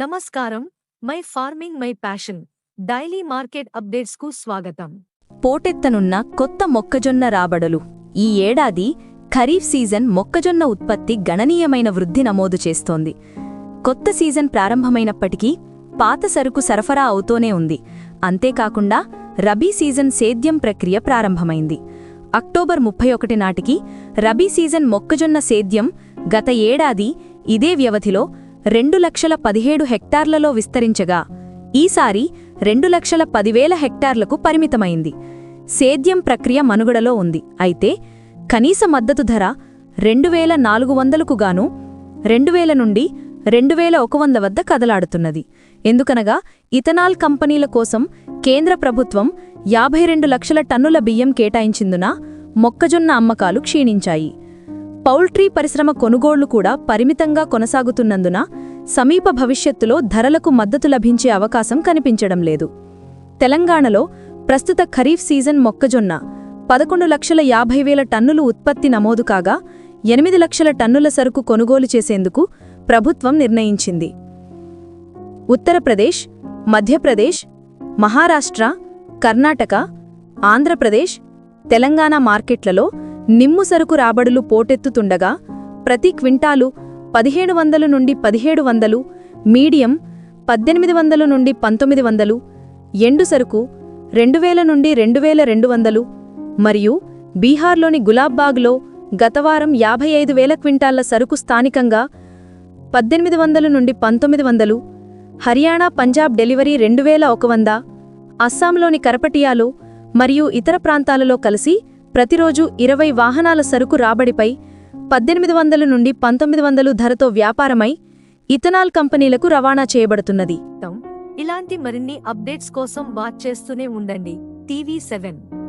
నమస్కారం. My farming my passion. Daily market అప్డేట్స్కు స్వాగతం. పోటెత్తనున్న కొత్త మొక్కజొన్న రాబడులు. ఈ ఏడాది ఖరీఫ్ సీజన్ మొక్కజొన్న ఉత్పత్తి గణనీయమైన వృద్ధి నమోదు చేస్తోంది. కొత్త సీజన్ ప్రారంభమైనప్పటికీ పాత సరుకు సరఫరా అవుతూనే ఉంది. అంతేకాకుండా రబీ సీజన్ సేద్యం ప్రక్రియ ప్రారంభమైంది. అక్టోబర్ ముప్పై ఒకటి నాటికి రబీ సీజన్ మొక్కజొన్న సేద్యం గత ఏడాది ఇదే వ్యవధిలో రెండు లక్షల పదిహేడు హెక్టార్లలో విస్తరించగా ఈసారి రెండు లక్షల పదివేల హెక్టార్లకు పరిమితమైంది. సేద్యం ప్రక్రియ మనుగడలో ఉంది. అయితే కనీస మద్దతు ధర రెండు వేల నాలుగు వందలకు గాను రెండు వేల నుండి రెండు వేల ఒక వంద వద్ద కదలాడుతున్నది. ఎందుకనగా ఇథనాల్ కంపెనీల కోసం కేంద్ర ప్రభుత్వం యాభై రెండు లక్షల టన్నుల బియ్యం కేటాయించిందున మొక్కజొన్న అమ్మకాలు క్షీణించాయి. పౌల్ట్రీ పరిశ్రమ కొనుగోళ్ళు కూడా పరిమితంగా కొనసాగుతున్నందున సమీప భవిష్యత్తులో ధరలకు మద్దతు లభించే అవకాశం కనిపించడం లేదు. తెలంగాణలో ప్రస్తుత ఖరీఫ్ సీజన్ మొక్కజొన్న పదకొండు లక్షల యాభై వేల టన్నులు ఉత్పత్తి నమోదు కాగా ఎనిమిది లక్షల టన్నుల సరుకు కొనుగోలు చేసేందుకు ప్రభుత్వం నిర్ణయించింది. ఉత్తరప్రదేశ్ మధ్యప్రదేశ్ మహారాష్ట్ర కర్ణాటక ఆంధ్రప్రదేశ్ తెలంగాణ మార్కెట్లలో నిమ్ము సరుకు రాబడులు పోటెత్తుతుండగా ప్రతి క్వింటాలు పదిహేడు వందలు నుండి పదిహేడు వందలు మీడియం పద్దెనిమిది వందలు నుండి పంతొమ్మిది వందలు ఎండు సరుకు రెండు వేల నుండి రెండు వేల రెండు వందలు మరియు బీహార్లోని గులాబ్బాగ్లో గతవారం యాభై ఐదు వేల క్వింటాళ్ళ సరుకు స్థానికంగా పద్దెనిమిది వందలు నుండి పంతొమ్మిది వందలు హర్యానా పంజాబ్ డెలివరీ రెండు వేల ఒక వంద అస్సాంలోని కరపటియాలో మరియు ఇతర ప్రాంతాలలో కలిసి ప్రతిరోజు ఇరవై వాహనాల సరుకు రాబడిపై పద్దెనిమిది వందల నుండి పంతొమ్మిది వందలు ధరతో వ్యాపారమై ఇథనాల్ కంపెనీలకు రవాణా చేయబడుతున్నది. ఇలాంటి మరిన్ని అప్డేట్స్ కోసం వాచ్ చేస్తూనే ఉండండి. TV seven.